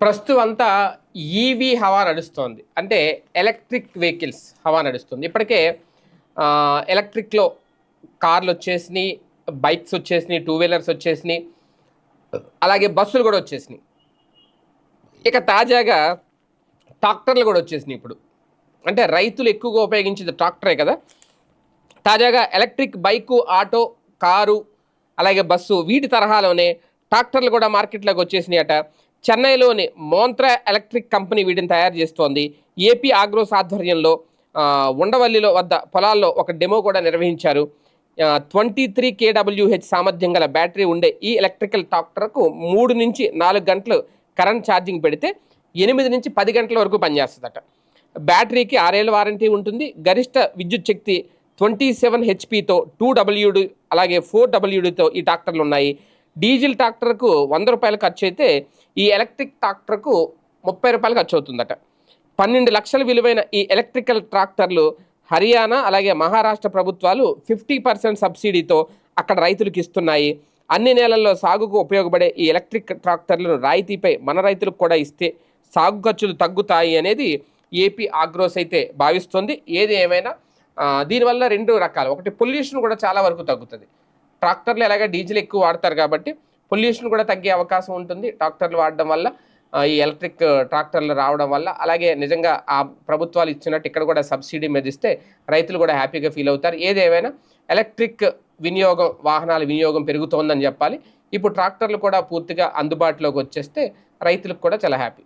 ప్రస్తుతం అంతా ఈవీ హవా నడుస్తోంది. అంటే ఎలక్ట్రిక్ వెహికల్స్ హవా నడుస్తుంది. ఇప్పటికే ఎలక్ట్రిక్లో కార్లు వచ్చేసినాయి బైక్స్ వచ్చేసినాయి టూ వీలర్స్ వచ్చేసినాయి అలాగే బస్సులు కూడా వచ్చేసినాయి. ఇక తాజాగా ట్రాక్టర్లు కూడా వచ్చేసినాయి ఇప్పుడు. అంటే రైతులు ఎక్కువగా ఉపయోగించేది ట్రాక్టరే కదా. తాజాగా ఎలక్ట్రిక్ బైకు ఆటో కారు అలాగే బస్సు వీటి తరహాలోనే ట్రాక్టర్లు కూడా మార్కెట్లోకి వచ్చేసినాయి అట చెన్నైలోని మోంత్రా ఎలక్ట్రిక్ కంపెనీ వీటిని తయారు చేస్తోంది. ఏపీ ఆగ్రోస్ ఆధ్వర్యంలో ఉండవల్లిలో వద్ద పొలాల్లో ఒక డెమో కూడా నిర్వహించారు. ట్వంటీ త్రీ కేడబ్ల్యూహెచ్ సామర్థ్యం గల బ్యాటరీ ఉండే ఈ ఎలక్ట్రికల్ ట్రాక్టర్కు మూడు నుంచి నాలుగు గంటలు కరెంట్ ఛార్జింగ్ పెడితే ఎనిమిది నుంచి పది గంటల వరకు పనిచేస్తుందట. బ్యాటరీకి ఆరేళ్ళ వారంటీ ఉంటుంది. గరిష్ట విద్యుత్ శక్తి ట్వంటీ సెవెన్ హెచ్పితో టూ డబ్ల్యూడి అలాగే ఫోర్ డబ్ల్యూడితో ఈ ట్రాక్టర్లు ఉన్నాయి. డీజిల్ ట్రాక్టర్కు వంద రూపాయలు ఖర్చు అయితే ఈ ఎలక్ట్రిక్ ట్రాక్టర్కు ముప్పై రూపాయలు ఖర్చు అవుతుందట పన్నెండు లక్షల విలువైన ఈ ఎలక్ట్రికల్ ట్రాక్టర్లు హర్యానా అలాగే మహారాష్ట్ర ప్రభుత్వాలు ఫిఫ్టీ పర్సెంట్ సబ్సిడీతో అక్కడ రైతులకు ఇస్తున్నాయి. అన్ని నేలల్లో సాగుకు ఉపయోగపడే ఈ ఎలక్ట్రిక్ ట్రాక్టర్లను రాయితీపై మన రైతులకు కూడా ఇస్తే సాగు ఖర్చులు తగ్గుతాయి అనేది ఏపీ ఆగ్రోస్ అయితే భావిస్తుంది. ఏది ఏమైనా దీనివల్ల రెండు రకాలు. ఒకటి పొల్యూషన్ కూడా చాలా వరకు తగ్గుతుంది. ట్రాక్టర్లు ఎలాగే డీజిల్ ఎక్కువ వాడతారు కాబట్టి పొల్యూషన్ కూడా తగ్గే అవకాశం ఉంటుంది. ట్రాక్టర్లు వాడడం వల్ల ఈ ఎలక్ట్రిక్ ట్రాక్టర్లు రావడం వల్ల అలాగే నిజంగా ఆ ప్రభుత్వాలు ఇచ్చినట్టు ఇక్కడ కూడా సబ్సిడీ మీద ఇస్తే రైతులు కూడా హ్యాపీగా ఫీల్ అవుతారు. ఏదేమైనా ఎలక్ట్రిక్ వినియోగం వాహనాల వినియోగం పెరుగుతోందని చెప్పాలి. ఇప్పుడు ట్రాక్టర్లు కూడా పూర్తిగా అందుబాటులోకి వచ్చేస్తే రైతులకు కూడా చాలా హ్యాపీ.